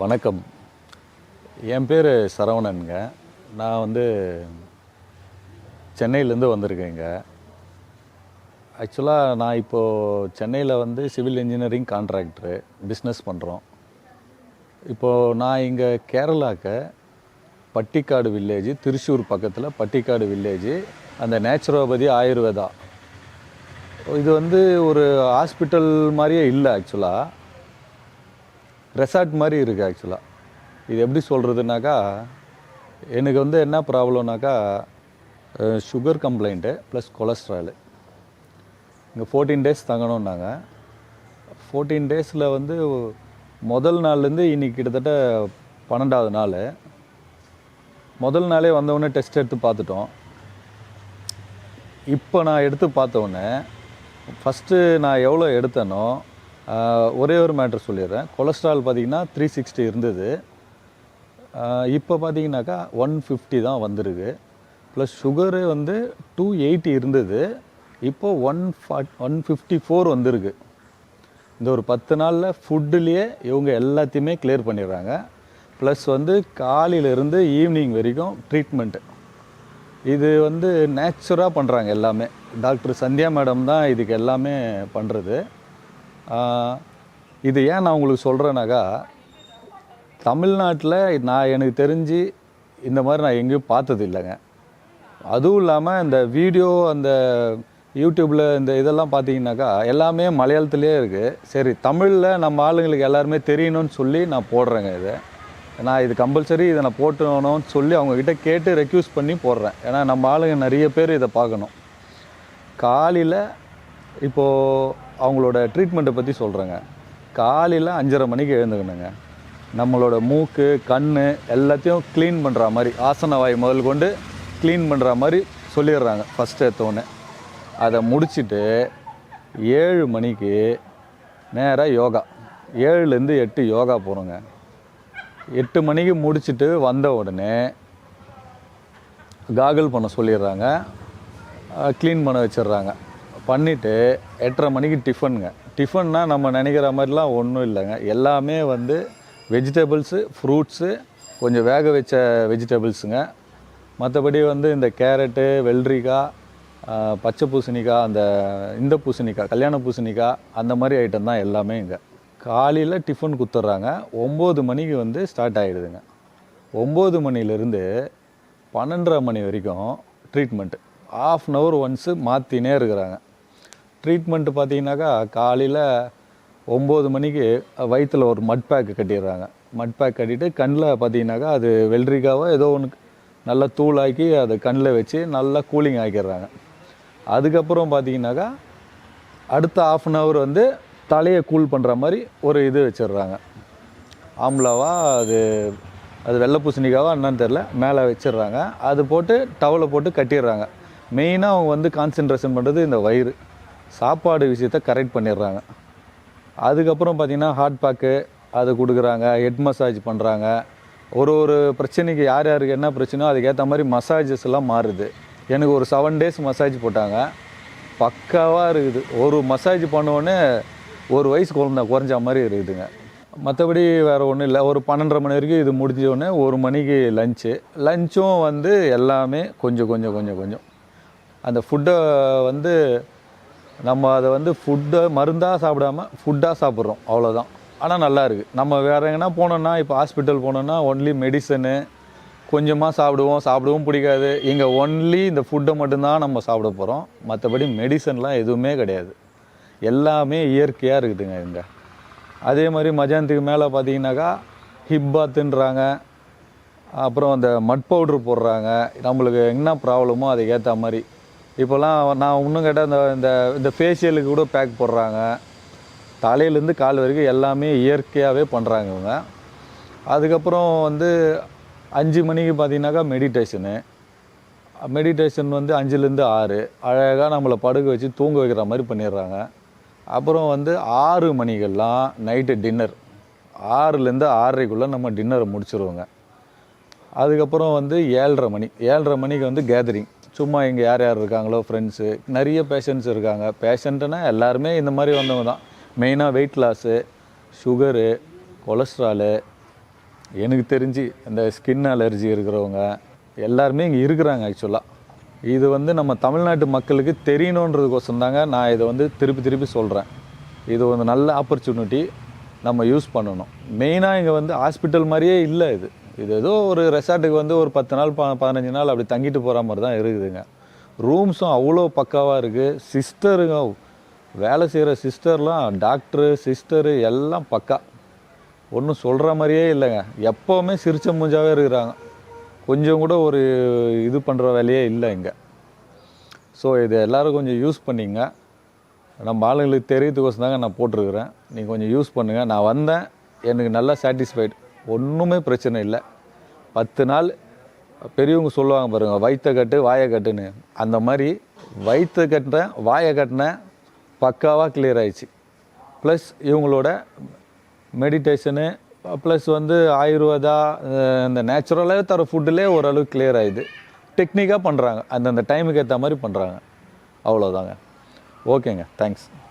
வணக்கம். என் பேர் சரவணனுங்க. நான் வந்து சென்னையிலேருந்து வந்திருக்கேங்க. ஆக்சுவலாக நான் இப்போது சென்னையில் வந்து சிவில் இன்ஜினியரிங் கான்ட்ராக்டரு பிஸ்னஸ் பண்ணுறோம் இப்போது நான் இங்கே கேரளாக்க பட்டிக்காடு வில்லேஜ் திருச்சூர் பக்கத்தில் பட்டிக்காடு வில்லேஜ் அந்த நேச்சுரோபதி ஆயுர்வேதா. இது வந்து ஒரு ஹாஸ்பிட்டல் மாதிரியே இல்லை ஆக்சுவலாக ரெசார்ட் மாதிரி இருக்குது ஆக்சுவலாக இது எப்படி சொல்கிறதுனாக்கா எனக்கு வந்து என்ன ப்ராப்ளம்னாக்கா சுகர் கம்ப்ளைண்ட்டு ப்ளஸ் கொலஸ்ட்ராலு இங்கே ஃபோர்டீன் டேஸ் தங்கணும்னாங்க. ஃபோர்டீன் டேஸில் வந்து முதல் நாள்லேருந்து இன்னைக்கு கிட்டத்தட்ட பன்னெண்டாவது நாள். முதல் நாளே வந்தவுடனே டெஸ்ட் எடுத்து பார்த்துட்டோம். இப்போ நான் எடுத்து பார்த்தோன்னே ஃபஸ்ட்டு நான் எவ்வளோ எடுத்தேனோ ஒரே ஒரு மேட்ரு சொல்லிடுறேன். கொலஸ்ட்ரால் பார்த்தீங்கன்னா த்ரீ சிக்ஸ்டி இருந்தது. இப்போ பார்த்தீங்கன்னாக்கா ஒன் ஃபிஃப்டி தான் வந்திருக்கு. ப்ளஸ் சுகரு வந்து டூ எயிட்டி இருந்தது. இப்போ one fort one fifty four வந்திருக்கு. இந்த ஒரு பத்து நாளில் ஃபுட்டுலேயே இவங்க எல்லாத்தையுமே கிளியர் பண்ணிடுறாங்க. ப்ளஸ் வந்து காலையிலேருந்து ஈவினிங் வரைக்கும் ட்ரீட்மெண்ட்டு இது வந்து நேச்சுராக பண்ணுறாங்க எல்லாமே. டாக்டர் சந்தியா மேடம் தான் இதுக்கு எல்லாமே பண்ணுறது இது ஏன் நான் உங்களுக்கு சொல்கிறேன்னாக்கா தமிழ்நாட்டில் நான் எனக்கு தெரிஞ்சு இந்த மாதிரி நான் எங்கேயும் பார்த்தது இல்லைங்க. அதுவும் இல்லாமல் இந்த வீடியோ அந்த யூடியூப்பில் இந்த இதெல்லாம் பார்த்தீங்கன்னாக்கா எல்லாமே மலையாளத்துலேயே இருக்குது சரி தமிழில் நம்ம ஆளுங்களுக்கு எல்லாருமே தெரியணும்னு சொல்லி நான் போடுறேங்க இதை. நான் இது கம்பல்சரி இதை நான் போட்டணும்னு சொல்லி அவங்கக்கிட்ட கேட்டு ரெக்யூஸ் பண்ணி போடுறேன். ஏன்னா நம்ம ஆளுங்க நிறைய பேர் இதை பார்க்கணும். காலையில் இப்போது அவங்களோட ட்ரீட்மெண்ட்டை பற்றி சொல்கிறேங்க காலையில் அஞ்சரை மணிக்கு எழுந்துக்கணுங்க. நம்மளோட மூக்கு கண் எல்லாத்தையும் க்ளீன் பண்ணுற மாதிரி ஆசன வாய் முதல் கொண்டு க்ளீன் பண்ணுற மாதிரி சொல்லிடுறாங்க. ஃபஸ்ட்டு எடுத்தோடனே அதை முடிச்சுட்டு ஏழு மணிக்கு நேராக யோகா. ஏழுலேருந்து எட்டு யோகா போகிறோங்க எட்டு மணிக்கு முடிச்சுட்டு வந்த உடனே காகல் பண்ண சொல்லிடுறாங்க. க்ளீன் பண்ண வச்சிடுறாங்க. பண்ணிவிட்டு எட்டரை மணிக்கு டிஃபனுங்க. டிஃபன்னா நம்ம நினைக்கிற மாதிரிலாம் ஒன்றும் இல்லைங்க. எல்லாமே வந்து வெஜிடபிள்ஸு ஃப்ரூட்ஸு கொஞ்சம் வேக வச்ச வெஜிடபிள்ஸுங்க. மற்றபடி வந்து இந்த கேரட்டு வெள்ளரிக்காய் பச்சை பூசணிக்காய் அந்த இந்த பூசணிக்காய் கல்யாண பூசணிக்காய் அந்த மாதிரி ஐட்டம் தான் எல்லாமே இங்கே. காலையில் டிஃபன் கொடுத்துட்றாங்க ஒம்பது மணிக்கு வந்து ஸ்டார்ட் ஆகிடுதுங்க ஒம்பது மணிலேருந்து பன்னெண்டரை மணி வரைக்கும் treatment half an hour once மாற்றினே இருக்கிறாங்க. ட்ரீட்மெண்ட்டு பார்த்தீங்கன்னாக்கா காலையில் ஒம்பது மணிக்கு வயிற்றில் ஒரு மட் பேக் கட்டிடுறாங்க. மட் பேக் கட்டிட்டு கண்ணில் பார்த்தீங்கன்னாக்கா அது வெள்ளரிக்காவோ ஏதோ ஒன்று நல்லா தூளாக்கி அதை கண்ணில் வச்சு நல்லா கூலிங் ஆக்கிடுறாங்க. அதுக்கப்புறம் பார்த்தீங்கன்னாக்கா அடுத்த ஆஃப் அன் ஹவர் வந்து தலையை கூல் பண்ணுற மாதிரி ஒரு இது வச்சிடுறாங்க. ஆம்லாவா அது அது வெள்ளை பூசணிக்காவா என்னன்னு தெரில மேலே வச்சிடுறாங்க. அது போட்டு டவலை போட்டு கட்டிடுறாங்க. மெயினாக அவங்க வந்து கான்சென்ட்ரேஷன் பண்ணுறது இந்த வயிறு. சாப்பாடு விஷயத்த கரெக்ட் பண்ணிடுறாங்க. அதுக்கப்புறம் பார்த்திங்கன்னா ஹாட் பேக்கு அதை கொடுக்குறாங்க ஹெட் மசாஜ் பண்ணுறாங்க ஒரு ஒரு பிரச்சனைக்கு யார் யாருக்கு என்ன பிரச்சனையோ அதுக்கேற்ற மாதிரி மசாஜஸ் எல்லாம் மாறுது. எனக்கு ஒரு செவன் டேஸ் மசாஜ் போட்டாங்க. பக்காவாக இருக்குது. ஒரு மசாஜ் பண்ணோடனே ஒரு வயசு குழந்த குறைஞ்ச மாதிரி இருக்குதுங்க. மற்றபடி வேறு ஒன்றும் இல்லை. ஒரு பன்னெண்டரை மணி வரைக்கும் இது முடிஞ்சோடனே ஒரு மணிக்கு லஞ்சு லஞ்சும் வந்து எல்லாமே கொஞ்சம் கொஞ்சம் கொஞ்சம் கொஞ்சம். அந்த ஃபுட்டை வந்து நம்ம அதை வந்து ஃபுட்டை மருந்தாக சாப்பிடாம ஃபுட்டாக சாப்பிட்றோம். அவ்வளோதான் ஆனால் நல்லா இருக்குது நம்ம வேறு எங்கன்னா போனோம்னா இப்போ ஹாஸ்பிட்டல் போனோம்னா ஒன்லி மெடிசனு கொஞ்சமாக சாப்பிடுவோம். சாப்பிடவும் பிடிக்காது. இங்கே ஒன்லி இந்த ஃபுட்டை மட்டும்தான் நம்ம சாப்பிட போகிறோம் மற்றபடி மெடிசன்லாம் எதுவுமே கிடையாது. எல்லாமே இயற்கையாக இருக்குதுங்க இங்கே. அதே மாதிரி மதியானத்துக்கு மேலே பார்த்தீங்கன்னாக்கா ஹிப் பாத்துன்றாங்க அப்புறம் அந்த மட் பவுட்ரு போடுறாங்க. நம்மளுக்கு என்ன ப்ராப்ளமோ அதுக்கேற்ற மாதிரி. இப்போல்லாம் நான் இன்னும் கேட்டால் இந்த இந்த இந்த ஃபேஷியலுக்கு கூட பேக் போடுறாங்க. தலையிலேருந்து கால் வரைக்கும் எல்லாமே இயற்கையாகவே பண்ணுறாங்க இவங்க. அதுக்கப்புறம் வந்து அஞ்சு மணிக்கு பார்த்தீங்கன்னாக்கா மெடிடேஷனு மெடிடேஷன் வந்து அஞ்சுலேருந்து ஆறு. அழகாக நம்மளை படுக்க வச்சு தூங்க வைக்கிற மாதிரி பண்ணிடுறாங்க. அப்புறம் வந்து ஆறு மணிக்கெல்லாம் நைட்டு டின்னர் ஆறுலேருந்து ஆறரைக்குள்ளே நம்ம டின்னரை முடிச்சிருவோங்க. அதுக்கப்புறம் வந்து ஏழரை மணி. ஏழரை மணிக்கு வந்து கேதரிங் சும்மா இங்கே யார் யார் இருக்காங்களோ ஃப்ரெண்ட்ஸு நிறைய பேஷண்ட்ஸ் இருக்காங்க. பேஷண்ட்டுனா எல்லாருமே இந்த மாதிரி வந்தவங்க தான். மெயினாக வெயிட் லாஸு சுகரு கொலஸ்ட்ராலு எனக்கு தெரிஞ்சு இந்த ஸ்கின் அலர்ஜி இருக்கிறவங்க எல்லாருமே இங்கே இருக்கிறாங்க ஆக்சுவலாக இது வந்து நம்ம தமிழ்நாட்டு மக்களுக்கு தெரியணுன்றதுக்கோசம் தாங்க நான் இதை வந்து திருப்பி திருப்பி சொல்கிறேன் இது ஒரு நல்ல ஆப்பர்ச்சுனிட்டி நம்ம யூஸ் பண்ணணும். மெயினாக இங்கே வந்து ஹாஸ்பிட்டல் மாதிரியே இல்லை இது. இது ஏதோ ஒரு ரெசார்ட்டுக்கு வந்து ஒரு பத்து நாள் ப பதினஞ்சு நாள் அப்படி தங்கிட்டு போகிற மாதிரி தான் இருக்குதுங்க. ரூம்ஸும் அவ்வளோ பக்காவாக இருக்குது சிஸ்டருங்க வேலை செய்கிற சிஸ்டர்லாம் டாக்டரு சிஸ்டரு எல்லாம் பக்கா. ஒன்றும் சொல்கிற மாதிரியே இல்லைங்க. எப்போவுமே சிரிச்ச மூஞ்சாவே இருக்கிறாங்க. கொஞ்சம் கூட ஒரு இது பண்ணுற வேலையே இல்லை இங்கே. ஸோ இது எல்லோரும் கொஞ்சம் யூஸ் பண்ணிங்க. நம்ம ஆளுங்களுக்கு தெரியத்துக்கோசம் தாங்க நான் போட்டிருக்கிறேன். நீங்கள் கொஞ்சம் யூஸ் பண்ணுங்கள் நான் வந்தேன். எனக்கு நல்லா சாட்டிஸ்ஃபைடு ஒன்றுமே பிரச்சனை இல்லை. பத்து நாள் பெரியவங்க சொல்லுவாங்க பாருங்கள் வயிற்ற கட்டு வாயை கட்டுன்னு. அந்த மாதிரி வயிற்ற கட்டினேன் வாயை கட்டின பக்காவாக கிளியர் ஆயிடுச்சு. ப்ளஸ் இவங்களோட மெடிடேஷனு ப்ளஸ் வந்து ஆயுர்வேதா இந்த நேச்சுரலாகவே தர ஃபுட்டுலே ஓரளவுக்கு கிளியர் ஆயிடுது. டெக்னிக்காக பண்ணுறாங்க அந்தந்த டைமுக்கு ஏற்ற மாதிரி பண்ணுறாங்க அவ்வளோதாங்க ஓகேங்க தேங்க்ஸ்